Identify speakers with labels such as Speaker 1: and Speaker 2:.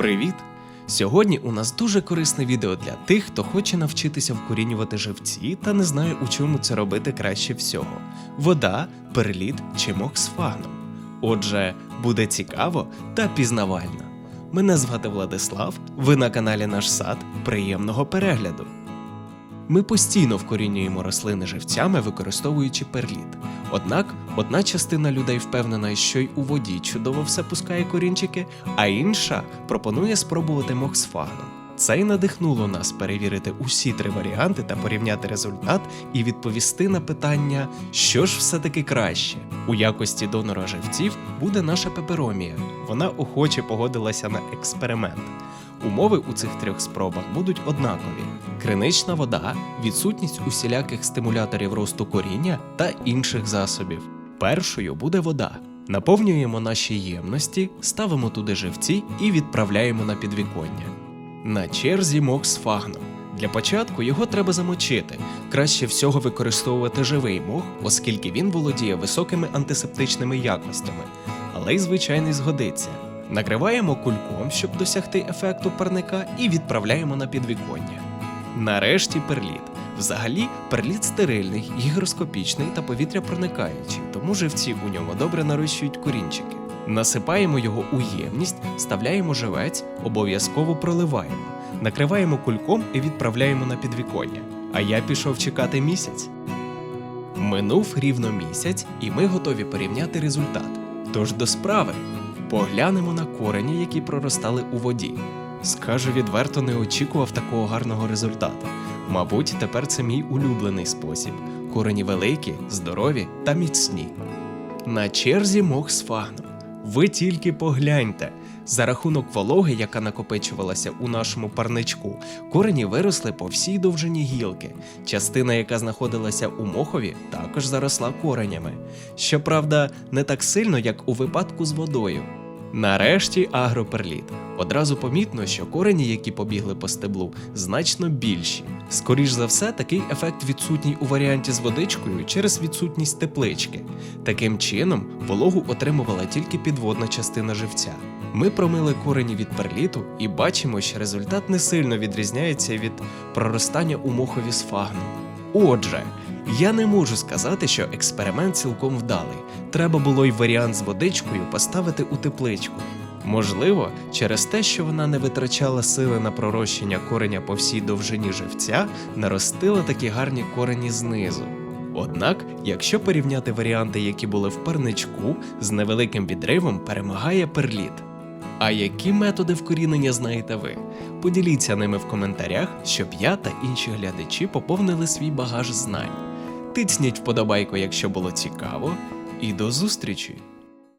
Speaker 1: Привіт! Сьогодні у нас дуже корисне відео для тих, хто хоче навчитися вкорінювати живці та не знає, у чому це робити краще всього: вода, перліт чи мох з фагном. Отже, буде цікаво та пізнавально. Мене звати Владислав, ви на каналі Наш Сад. Приємного перегляду! Ми постійно вкорінюємо рослини живцями, використовуючи перліт. Однак одна частина людей впевнена, що й у воді чудово все пускає корінчики, а інша пропонує спробувати мох з фагном. Це й надихнуло нас перевірити усі три варіанти та порівняти результат і відповісти на питання, що ж все-таки краще. У якості донора живців буде наша пеперомія. Вона охоче погодилася на експеримент. Умови у цих трьох спробах будуть однакові: кринична вода, відсутність усіляких стимуляторів росту коріння та інших засобів. Першою буде вода. Наповнюємо наші ємності, ставимо туди живці і відправляємо на підвіконня. На черзі мох з фагном. Для початку його треба замочити. Краще всього використовувати живий мох, оскільки він володіє високими антисептичними якостями, але й звичайний згодиться. Накриваємо кульком, щоб досягти ефекту парника, і відправляємо на підвіконня. Нарешті перліт. Взагалі, перліт стерильний, гігроскопічний та повітря проникаючий, тому живці у ньому добре нарощують корінчики. Насипаємо його у ємність, вставляємо живець, обов'язково проливаємо, накриваємо кульком і відправляємо на підвіконня. А я пішов чекати місяць. Минув рівно місяць, і ми готові порівняти результат. Тож до справи. Поглянемо на корені, які проростали у воді. Скажу відверто, не очікував такого гарного результату. Мабуть, тепер це мій улюблений спосіб. Корені великі, здорові та міцні. На черзі мох з фагном. Ви тільки погляньте. За рахунок вологи, яка накопичувалася у нашому парничку, корені виросли по всій довжині гілки. Частина, яка знаходилася у мохові, також заросла коренями. Щоправда, не так сильно, як у випадку з водою. Нарешті агроперліт. Одразу помітно, що корені, які побігли по стеблу, значно більші. Скоріш за все, такий ефект відсутній у варіанті з водичкою через відсутність теплички. Таким чином, вологу отримувала тільки підводна частина живця. Ми промили корені від перліту і бачимо, що результат не сильно відрізняється від проростання у мохові з фагном. Отже, я не можу сказати, що експеримент цілком вдалий. Треба було й варіант з водичкою поставити у тепличку. Можливо, через те, що вона не витрачала сили на пророщення кореня по всій довжині живця, наростила такі гарні корені знизу. Однак, якщо порівняти варіанти, які були в парничку, з невеликим відривом перемагає перліт. А які методи вкорінення знаєте ви? Поділіться ними в коментарях, щоб я та інші глядачі поповнили свій багаж знань. Тицніть вподобайку, якщо було цікаво, і до зустрічі!